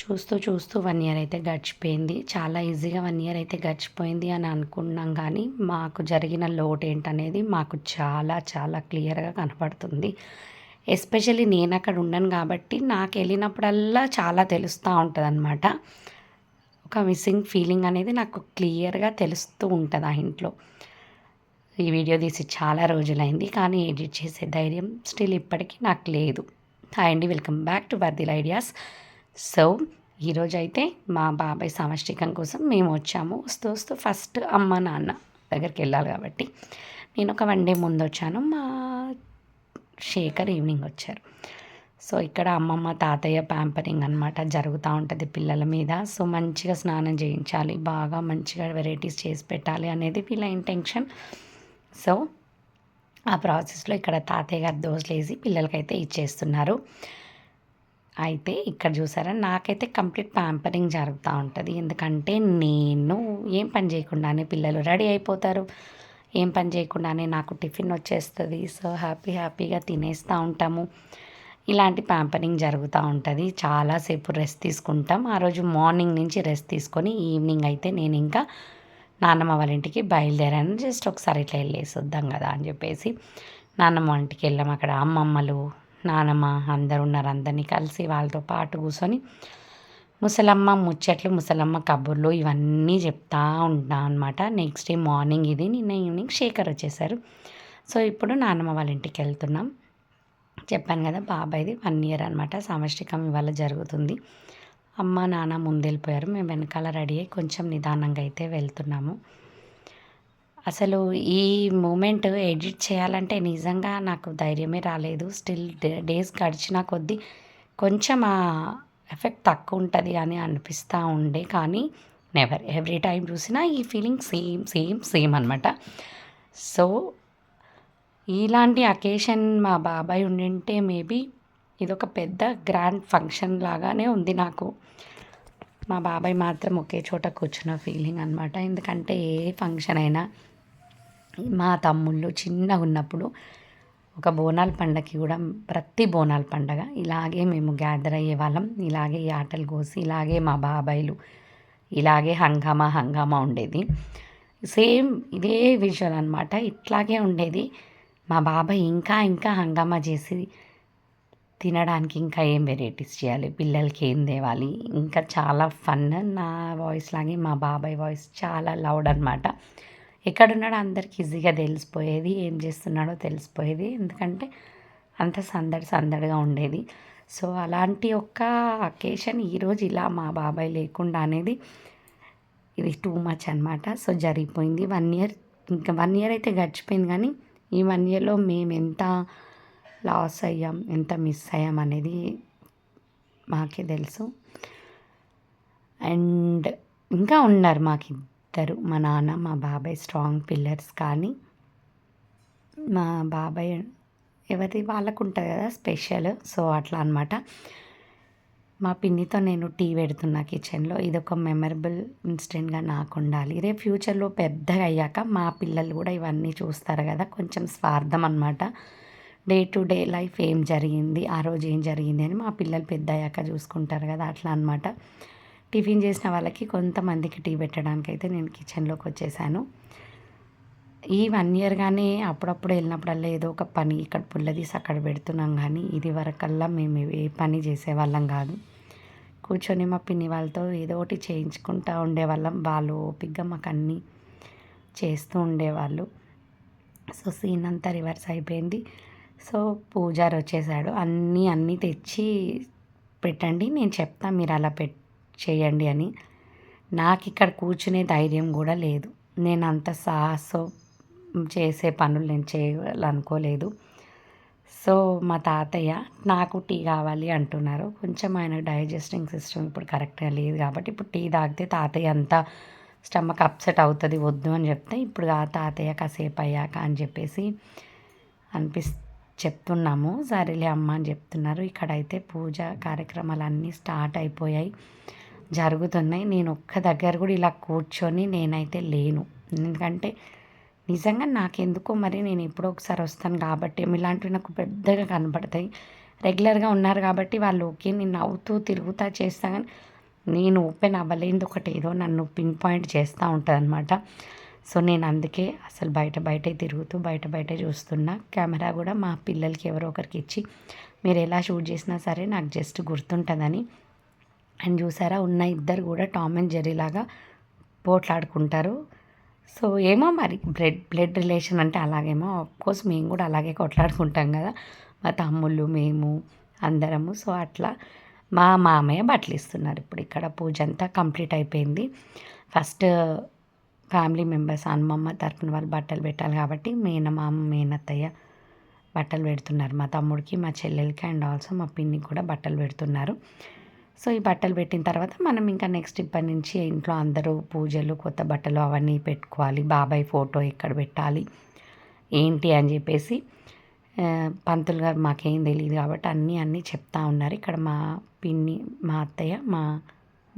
చూస్తూ చూస్తూ one year అయితే గడిచిపోయింది. చాలా ఈజీగా వన్ ఇయర్ అయితే గడిచిపోయింది అని అనుకున్నాం కానీ మాకు జరిగిన లోటు ఏంటనేది మాకు చాలా చాలా క్లియర్గా కనపడుతుంది. ఎస్పెషల్లీ నేను అక్కడ ఉండను కాబట్టి నాకు వెళ్ళినప్పుడల్లా చాలా తెలుస్తూ ఉంటుంది అనమాట ఒక మిస్సింగ్ ఫీలింగ్ అనేది నాకు క్లియర్గా తెలుస్తూ ఉంటుంది ఆ ఇంట్లో. ఈ వీడియో తీసి చాలా రోజులైంది కానీ ఎడిట్ చేసే ధైర్యం స్టిల్ ఇప్పటికీ నాకు లేదు. హాయ్ అండి వెల్కమ్ బ్యాక్ టు బర్దిల్ ఐడియాస్ సో ఈరోజు అయితే మా బాబాయ్ సామష్టికం కోసం మేము వచ్చాము. వస్తూ వస్తూ ఫస్ట్ అమ్మ నాన్న దగ్గరికి వెళ్ళాలి కాబట్టి నేను ఒక వన్ డే ముందు వచ్చాను. మా శేఖర్ ఈవినింగ్ వచ్చారు. సో ఇక్కడ అమ్మమ్మ తాతయ్య ప్యాంపరింగ్ అనమాట జరుగుతూ ఉంటుంది పిల్లల మీద. సో మంచిగా స్నానం చేయించాలి బాగా మంచిగా వెరైటీస్ చేసి పెట్టాలి అనేది వీళ్ళ ఇంటెన్షన్. సో ఆ ప్రాసెస్లో ఇక్కడ తాతయ్య గారు దోశలు వేసి పిల్లలకైతే ఇచ్చేస్తున్నారు. అయితే ఇక్కడ చూసారా నాకైతే కంప్లీట్ ప్యాంపరింగ్ జరుగుతూ ఉంటుంది. ఎందుకంటే నేను ఏం పని చేయకుండానే పిల్లలు రెడీ అయిపోతారు. ఏం పని చేయకుండానే నాకు టిఫిన్ వచ్చేస్తుంది. సో హ్యాపీ హ్యాపీగా తినేస్తూ ఉంటాము. ఇలాంటి ప్యాంపరింగ్ జరుగుతూ ఉంటుంది. చాలాసేపు రెస్ట్ తీసుకుంటాం. ఆ రోజు మార్నింగ్ నుంచి రెస్ట్ తీసుకొని ఈవినింగ్ అయితే నేను ఇంకా నాన్నమ్మ వాళ్ళ ఇంటికి బయలుదేరాను. జస్ట్ ఒకసారి ఇట్లా వెళ్ళేసి వద్దాం కదా అని చెప్పేసి నాన్నమ్మ ఇంటికి వెళ్ళాం. అక్కడ అమ్మమ్మలు నానమ్మ అందరు ఉన్నారు అందరినీ కలిసి వాళ్ళతో పాటు కూర్చొని ముసలమ్మ ముచ్చట్లు ముసలమ్మ కబుర్లు ఇవన్నీ చెప్తా ఉంటా అనమాట నెక్స్ట్ డే మార్నింగ్ ఇది. నిన్న ఈవినింగ్ శేఖర్ వచ్చేసారు. సో ఇప్పుడు నానమ్మ వాళ్ళ ఇంటికి వెళ్తున్నాం. చెప్పాను కదా బాబాయ్ది వన్ ఇయర్ అనమాట సామష్టికం ఇవాళ జరుగుతుంది. అమ్మ నాన్న ముందెళ్ళిపోయారు. మేము వెనకాల రెడీ అయ్యి కొంచెం నిదానంగా అయితే వెళ్తున్నాము. అసలు ఈ మూమెంట్ ఎడిట్ చేయాలంటే నిజంగా నాకు ధైర్యమే రాలేదు. స్టిల్ డేస్ గడిచిన కొద్దీ కొంచెం ఆ ఎఫెక్ట్ తక్కువ ఉంటుంది అని అనిపిస్తూ ఉండే. కానీ నెవర్ ఎవ్రీ టైం చూసినా ఈ ఫీలింగ్ సేమ్ సేమ్ సేమ్ అనమాట సో ఇలాంటి అకేషన్ మా బాబాయ్ ఉండింటే మేబీ ఇదొక పెద్ద గ్రాండ్ ఫంక్షన్ లాగానే ఉంది నాకు. మా బాబాయ్ మాత్రం ఒకే చోట కూర్చున్న ఫీలింగ్ అనమాట ఎందుకంటే ఏ ఫంక్షన్ అయినా మా తమ్ముళ్ళు చిన్నగా ఉన్నప్పుడు ఒక బోనాల పండగకి కూడా ప్రతి బోనాల పండగ ఇలాగే మేము గ్యాదర్ అయ్యే వాళ్ళం. ఇలాగే ఈ ఆటలు కోసి ఇలాగే మా బాబాయిలు ఇలాగే హంగామా హంగామా ఉండేది. సేమ్ ఇదే విజువల్ అనమాట ఇట్లాగే ఉండేది. మా బాబాయ్ ఇంకా ఇంకా హంగామా చేసి తినడానికి ఇంకా ఏం వెరైటీస్ చేయాలి? పిల్లలకి ఏం తేవాలి? ఇంకా చాలా ఫన్ నా వాయిస్ లాగే మా బాబాయ్ వాయిస్ చాలా లౌడ్ అనమాట ఎక్కడున్నాడో అందరికి ఈజీగా తెలిసిపోయేది ఏం చేస్తున్నాడో తెలిసిపోయేది. ఎందుకంటే అంత సందడి సందడిగా ఉండేది. సో అలాంటి ఒక్క అకేషన్ ఈరోజు ఇలా మా బాబాయ్ లేకుండా అనేది ఇది టూ మచ్ అనమాట సో జరిగిపోయింది. వన్ ఇయర్ ఇంకా వన్ ఇయర్ అయితే గడిచిపోయింది కానీ ఈ వన్ ఇయర్లో మేము ఎంత లాస్ అయ్యాం ఎంత మిస్ అయ్యాం అనేది మాకే తెలుసు. అండ్ ఇంకా ఉన్నారు మాకు ఇద్దరు మా నాన్న మా బాబాయ్ స్ట్రాంగ్ పిల్లర్స్ కానీ మా బాబాయ్ ఎవరి వాళ్ళకు ఉంటుంది కదా స్పెషల్ సో అట్లా అనమాట మా పిన్నితో నేను టీ పెడుతున్నా కిచెన్లో ఇది ఒక మెమరబుల్ ఇన్సిడెంట్గా నాకు ఉండాలి. రేపు ఫ్యూచర్లో పెద్దగా అయ్యాక మా పిల్లలు కూడా ఇవన్నీ చూస్తారు కదా. కొంచెం స్వార్థం అనమాట డే టు డే లైఫ్ ఏం జరిగింది? ఆ రోజు ఏం జరిగింది అని మా పిల్లలు పెద్ద అయ్యాక చూసుకుంటారు కదా. అట్లా అనమాట టిఫిన్ చేసిన వాళ్ళకి కొంతమందికి టీ పెట్టడానికి అయితే నేను కిచెన్లోకి వచ్చేసాను. ఈ వన్ ఇయర్ కానీ అప్పుడప్పుడు వెళ్ళినప్పుడల్లా ఏదో ఒక పని ఇక్కడ పుల్ల తీసి అక్కడ పెడుతున్నాం కానీ ఇది వరకల్లా మేము ఏ పని చేసేవాళ్ళం కాదు. కూర్చొని మా పిన్ని వాళ్ళతో ఏదో ఒకటి చేయించుకుంటూ ఉండేవాళ్ళం. వాళ్ళు ఓపిగ్గా మాకు అన్నీ చేస్తూ ఉండేవాళ్ళు. సో సీన్ అంతా రివర్స్ అయిపోయింది. సో పూజారి వచ్చేసాడు. అన్నీ అన్నీ తెచ్చి పెట్టండి నేను చెప్తా మీరు అలా పెట్ చేయండి అని. నాకు ఇక్కడ కూర్చునే ధైర్యం కూడా లేదు. నేను అంత సాహసం చేసే పనులు నేను చేయాలనుకోలేదు. సో మా తాతయ్య నాకు టీ కావాలి అంటున్నారు. కొంచెం ఆయన డైజెస్టింగ్ సిస్టమ్ ఇప్పుడు కరెక్ట్గా లేదు కాబట్టి ఇప్పుడు టీ తాగితే తాతయ్య అంతా స్టమక్ అప్సెట్ అవుతుంది వద్దు అని చెప్తే ఇప్పుడు ఆ తాతయ్య కాసేపు అయ్యాక అని చెప్పేసి అనిపిస్ చెప్తున్నాము. సరేలే అమ్మ అని చెప్తున్నారు. ఇక్కడైతే పూజ కార్యక్రమాలు అన్నీ స్టార్ట్ అయిపోయాయి. జరుగుతున్నాయి. నేను ఒక్క దగ్గర కూడా ఇలా కూర్చొని నేనైతే లేను. ఎందుకంటే నిజంగా నాకెందుకో మరి నేను ఎప్పుడో ఒకసారి వస్తాను కాబట్టి ఇలాంటివి నాకు పెద్దగా కనపడతాయి. రెగ్యులర్గా ఉన్నారు కాబట్టి వాళ్ళు ఓకే నేను నవ్వుతూ తిరుగుతా చేస్తా కానీ నేను ఓపెన్ అవ్వలేదు ఒకటి ఏదో నన్ను పిన్ పాయింట్ చేస్తూ ఉంటుంది అనమాట సో నేను అందుకే అసలు బయట బయటే తిరుగుతూ బయట బయటే చూస్తున్నా. కెమెరా కూడా మా పిల్లలకి ఎవరో ఒకరికి ఇచ్చి మీరు ఎలా షూట్ చేసినా సరే నాకు జస్ట్ గుర్తుంటుందని అండ్ చూసారా ఉన్న ఇద్దరు కూడా టామ్ అండ్ జెర్రీ లాగా పోట్లాడుకుంటారు. సో ఏమో మరి బ్లడ్ బ్లడ్ రిలేషన్ అంటే అలాగేమో కోర్స్ మేము కూడా అలాగే కొట్లాడుకుంటాం కదా. మా తమ్ముళ్ళు మేము అందరము సో అట్లా మా మామయ్య బట్టలు ఇస్తున్నారు ఇప్పుడు ఇక్కడ. పూజ అంతా కంప్లీట్ అయిపోయింది. ఫస్ట్ ఫ్యామిలీ మెంబర్స్ అమ్మమ్మ తరపున వాళ్ళు బట్టలు పెట్టాలి కాబట్టి మేనమామ మేనత్తయ్య బట్టలు పెడుతున్నారు. మా తమ్ముడికి మా చెల్లెలకి అండ్ ఆల్సో మా పిన్నికి కూడా బట్టలు పెడుతున్నారు. సో ఈ బట్టలు పెట్టిన తర్వాత మనం ఇంకా నెక్స్ట్ ఇప్పటి నుంచి ఇంట్లో అందరూ పూజలు కొత్త బట్టలు అవన్నీ పెట్టుకోవాలి. బాబాయ్ ఫోటో ఎక్కడ పెట్టాలి? ఏంటి? అని చెప్పేసి పంతులు గారు మాకేం తెలియదు కాబట్టి అన్నీ అన్నీ చెప్తా ఉన్నారు. ఇక్కడ మా పిన్ని మా అత్తయ్య మా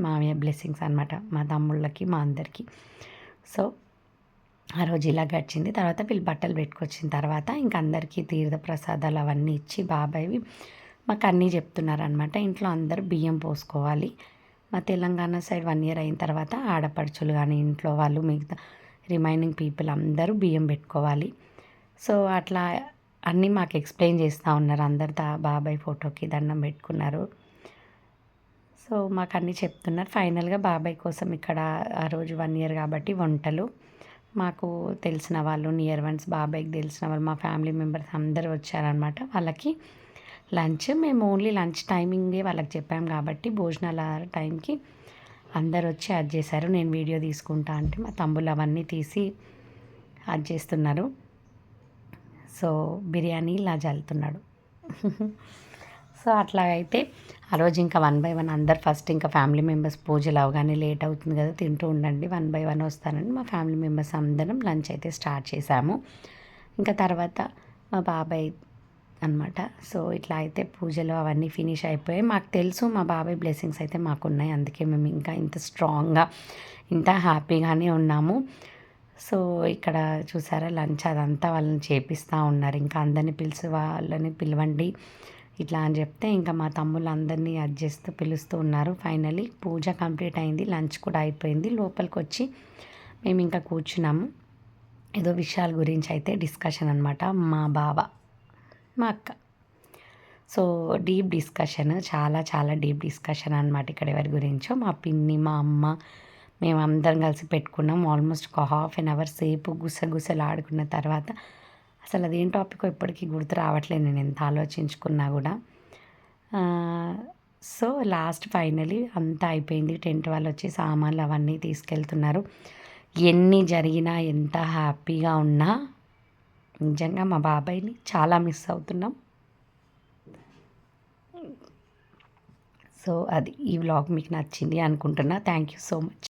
మామయ్య బ్లెస్సింగ్స్ అనమాట మా తమ్ముళ్ళకి మా అందరికీ. సో ఆ రోజు ఇలా గడిచింది. తర్వాత వీళ్ళు బట్టలు పెట్టుకొచ్చిన తర్వాత ఇంక అందరికీ తీర్థ ప్రసాదాలు అవన్నీ ఇచ్చి బాబాయ్వి మాకు అన్నీ చెప్తున్నారనమాట ఇంట్లో అందరూ బియ్యం పోసుకోవాలి. మా తెలంగాణ సైడ్ వన్ ఇయర్ అయిన తర్వాత ఆడపడుచులు కానీ ఇంట్లో వాళ్ళు మిగతా రిమైనింగ్ పీపుల్ అందరూ బియ్యం పెట్టుకోవాలి. సో అట్లా అన్నీ మాకు ఎక్స్ప్లెయిన్ చేస్తూ ఉన్నారు. అందరు దా బాబాయ్ ఫోటోకి దండం పెట్టుకున్నారు. సో మాకు అన్నీ చెప్తున్నారు. ఫైనల్గా బాబాయ్ కోసం ఇక్కడ ఆ రోజు వన్ ఇయర్ కాబట్టి వంటలు. మాకు తెలిసిన వాళ్ళు నియర్ వన్స్ బాబాయ్కి తెలిసిన వాళ్ళు మా ఫ్యామిలీ మెంబర్స్ అందరూ వచ్చారనమాట వాళ్ళకి లంచ్. మేము ఓన్లీ లంచ్ టైమింగే వాళ్ళకి చెప్పాం కాబట్టి భోజనాల టైంకి అందరు వచ్చి అది చేశారు. నేను వీడియో తీసుకుంటా అంటే మా తమ్ముళ్ళు అవన్నీ తీసి అది చేస్తున్నారు. సో బిర్యానీ ఇలా జల్లుతున్నాడు. సో అట్లాగైతే ఆ రోజు ఇంకా వన్ బై వన్ అందరు ఫస్ట్ ఇంకా ఫ్యామిలీ మెంబర్స్ పూజలు అవగానే లేట్ అవుతుంది కదా తింటూ ఉండండి వన్ బై వన్ వస్తానండి మా ఫ్యామిలీ మెంబర్స్ అందరం లంచ్ అయితే స్టార్ట్ చేశాము. ఇంకా తర్వాత మా బాబాయ్ అనమాట సో ఇట్లా అయితే పూజలు అవన్నీ ఫినిష్ అయిపోయాయి. మాకు తెలుసు మా బాబాయ్ బ్లెస్సింగ్స్ అయితే మాకున్నాయి. అందుకే మేము ఇంకా ఇంత స్ట్రాంగ్గా ఇంత హ్యాపీగానే ఉన్నాము. సో ఇక్కడ చూసారా లంచ్ అదంతా వాళ్ళని చేపిస్తూ ఉన్నారు. ఇంకా అందరిని పిలిచి వాళ్ళని పిలవండి ఇట్లా అని చెప్తే ఇంకా మా తమ్ముళ్ళు అందరినీ అడ్జస్ట్ పిలుస్తూ ఉన్నారు. ఫైనలీ పూజ కంప్లీట్ అయింది లంచ్ కూడా అయిపోయింది. లోపలికి వచ్చి మేము ఇంకా కూర్చున్నాము. ఏదో విషయాల గురించి అయితే డిస్కషన్ అనమాట మా బావ. మా అక్క. సో డీప్ డిస్కషన్ చాలా చాలా డీప్ డిస్కషన్ అనమాట ఇక్కడ ఎవరి గురించో. మా పిన్ని మా అమ్మ మేము అందరం కలిసి పెట్టుకున్నాం. ఆల్మోస్ట్ ఒక హాఫ్ అన్ అవర్ సేపు గుసగుసలు ఆడుకున్న తర్వాత అసలు అదేం టాపిక్ ఇప్పటికీ గుర్తు రావట్లేదు నేను ఎంత ఆలోచించుకున్నా కూడా. సో లాస్ట్ ఫైనలీ అంతా అయిపోయింది. టెంట్ వాళ్ళు వచ్చి సామాన్లు అవన్నీ తీసుకెళ్తున్నారు. ఎన్ని జరిగినా ఎంత హ్యాపీగా ఉన్నా నిజంగా మా బాబాయ్ని చాలా మిస్ అవుతున్నాం. సో అది ఈ వ్లాగ్ మీకు నచ్చింది అనుకుంటున్నా. Thank you so much